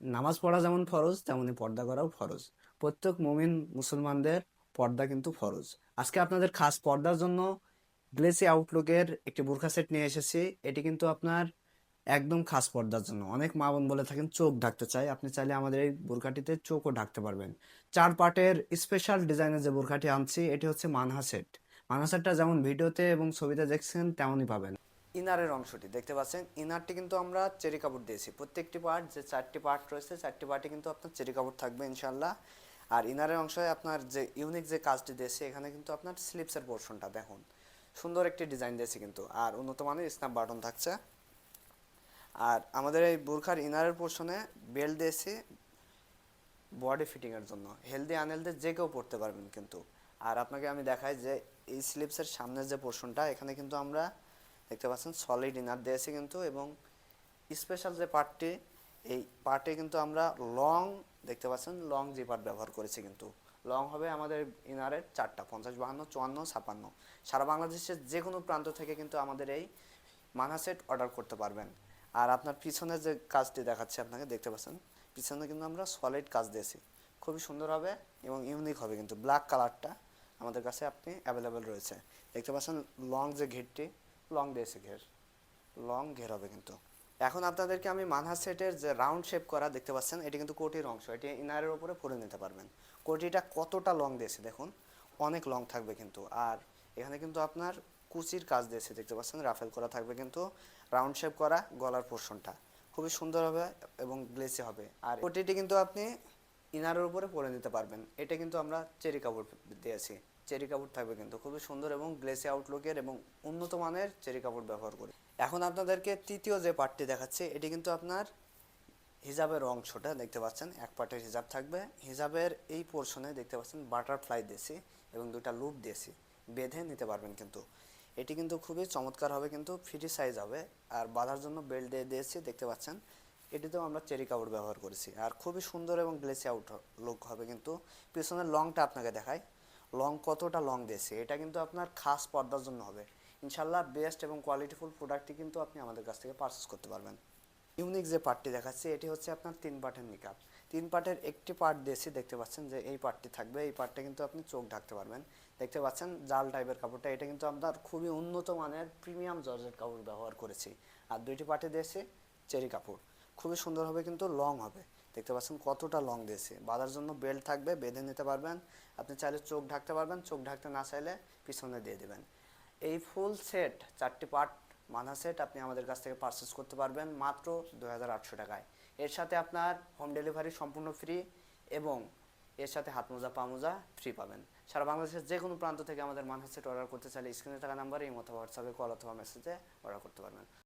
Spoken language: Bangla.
নামাজ পড়া যেমন ফরজ, তেমনি পর্দা করাও ফরজ। প্রত্যেক মুমিন মুসলমানদের পর্দা কিন্তু ফরজ। আজকে আপনাদের খাস পর্দার জন্য গ্লেসি আউটলুকের একটি বোরখা সেট নিয়ে এসেছি। এটি কিন্তু আপনার একদম খাস পর্দার জন্য। অনেক মা বোন বলে থাকেন, চোখ ঢাকতে চাই। আপনি চাইলে আমাদের এই বোরখাটিতে চোখও ঢাকতে পারবেন। চার পার্টের স্পেশাল ডিজাইনের যে বোরখাটি আনছি, এটি হচ্ছে মানহা সেট। মানহা সেটটা যেমন ভিডিওতে এবং ছবিতে দেখছেন, তেমনই পাবেন। ইনারের অংশটি, দেখতে পাচ্ছেন? ইনারটি কিন্তু আমরা চেরি কাপড় দিয়েছি। প্রত্যেকটি পার্ট যে চারটি পার্ট রয়েছে, চারটি পার্টে কিন্তু আপনার চেরি কাপড় থাকবে ইনশাল্লাহ আর ইনারের অংশে আপনার যে ইউনিক যে কাজটি দিয়েছে, এখানে কিন্তু আপনার স্লিপসের পোর্শনটা দেখুন। সুন্দর একটি ডিজাইন দিয়েছে কিন্তু। আর উন্নত মানের স্ন্যাপ বাটন থাকছে। আর আমাদের এই বোরখার ইনারের পোর্শনে বেল্ট দিয়েছি বডি ফিটিংয়ের জন্য। হেলদি আনহেলদি যে কেউ পড়তে পারবেন কিন্তু। আর আপনাকে আমি দেখাই যে এই স্লিপসের সামনের যে পোর্শনটা এখানে কিন্তু আমরা দেখতে পাচ্ছেন সলিড ইনার দিয়েছি কিন্তু এবং স্পেশাল যে পার্টটি এই পার্টে কিন্তু আমরা লং দেখতে পাচ্ছেন লং যে পার্ট ব্যবহার করেছি কিন্তু। লং হবে আমাদের ইনারের চারটা, পঞ্চাশ, বাহান্ন, চুয়ান্ন, ছাপান্ন। সারা বাংলাদেশের যে কোনো প্রান্ত থেকে কিন্তু আমাদের এই মানা সেট অর্ডার করতে পারবেন। আর আপনার পিছনে যে কাজটি দেখাচ্ছে আপনাকে, দেখতে পাচ্ছেন, পিছনে কিন্তু আমরা সলিড কাজ দিয়েছি। খুবই সুন্দর হবে এবং ইউনিক হবে কিন্তু। ব্ল্যাক কালারটা আমাদের কাছে আপনি অ্যাভেলেবেল রয়েছে। দেখতে পাচ্ছেন লং যে ঘেরটি লং দিয়েছে ঘের লং ঘের হবে কিন্তু। এখন আপনাদেরকে আমি মানহা সেটের যে রাউন্ড শেপ করা দেখতে পাচ্ছেন, এটি কিন্তু কোটির অংশ, এটি ইনারের উপরে পরে নিতে পারবেন। কোটিটা কতটা লং দিয়েছে দেখুন, অনেক লং থাকবে কিন্তু। আর এখানে কিন্তু আপনার কুচির কাজ দিয়েছে দেখতে পাচ্ছেন, রাফেল করা থাকবে কিন্তু রাউন্ড শেপ করা গলার পোর্শনটা খুবই সুন্দর হবে এবং গ্লেসি হবে। আর কোটিটি কিন্তু আপনি ইনারের উপরে পরে নিতে পারবেন, এটা কিন্তু আমরা চেরি কাপড় দিয়েছি। চেরি কাপড় থাকবে কিন্তু। খুবই সুন্দর এবং গ্লেসি আউটলুকের এবং উন্নত মানের চেরি কাপড় ব্যবহার করি। এখন আপনাদেরকে তৃতীয় যে পার্টটি দেখাচ্ছে, এটি কিন্তু আপনার হিজাবের অংশটা দেখতে পাচ্ছেন। এক পার্টের হিজাব থাকবে। হিজাবের এই পোর্শনে দেখতে পাচ্ছেন বাটারফ্লাই দিয়েছি এবং দুটা লুপ দিয়েছি বেঁধে নিতে পারবেন কিন্তু। এটি কিন্তু খুবই চমৎকার হবে কিন্তু ফ্রি সাইজ হবে। আর বাঁধার জন্য বেল্ট দিয়ে দিয়েছি, দেখতে পাচ্ছেন। এটিতেও আমরা চেরি কাপড় ব্যবহার করেছি। আর খুবই সুন্দর এবং গ্লেসি আউট লুক হবে কিন্তু। পিছনের লংটা আপনাকে দেখাই। লং কতটা লং দিয়েছি, এটা কিন্তু আপনার খাস পর্দার জন্য হবে। ইনশাল্লাহ বেস্ট এবং কোয়ালিটিফুল প্রোডাক্টটি কিন্তু আপনি আমাদের কাছ থেকে পারচেস করতে পারবেন। ইউনিক যে পার্টটি দেখাচ্ছি, এটি হচ্ছে আপনার তিন পার্টের নিকাপ তিন পার্টের একটি পার্ট দিয়েছি, দেখতে পাচ্ছেন যে এই পার্টটি থাকবে, এই পার্টটা কিন্তু আপনি চোখ ঢাকতে পারবেন। দেখতে পাচ্ছেন জাল টাইপের কাপড়টা, এটা কিন্তু আপনার খুবই উন্নত মানের প্রিমিয়াম জর্জের কাপড় ব্যবহার করেছি। আর দুইটি পার্টে দিয়েছি চেরি কাপড়। খুবই সুন্দর হবে কিন্তু লং হবে। দেখতে পাচ্ছেন কতটা লং দিয়েছে। বাঁধার জন্য বেল্ট থাকবে, বেঁধে নিতে পারবেন। আপনি চাইলে চোখ ঢাকতে পারবেন, চোখ ঢাকতে না চাইলে পিছনে দিয়ে দেবেন। এই ফুল সেট চারটি পার্ট মানা সেট আপনি আমাদের কাছ থেকে পারচেস করতে পারবেন মাত্র দু হাজার আটশো টাকায়। এর সাথে আপনার হোম ডেলিভারি সম্পূর্ণ ফ্রি এবং এর সাথে হাত মোজা, পা মোজা ফ্রি পাবেন। সারা বাংলাদেশের যে কোনো প্রান্ত থেকে আমাদের মানহার সেট অর্ডার করতে চাইলে স্ক্রিনে থাকা নাম্বারে এই মতো হোয়াটসঅ্যাপে কল অথবা মেসেজে অর্ডার করতে পারবেন।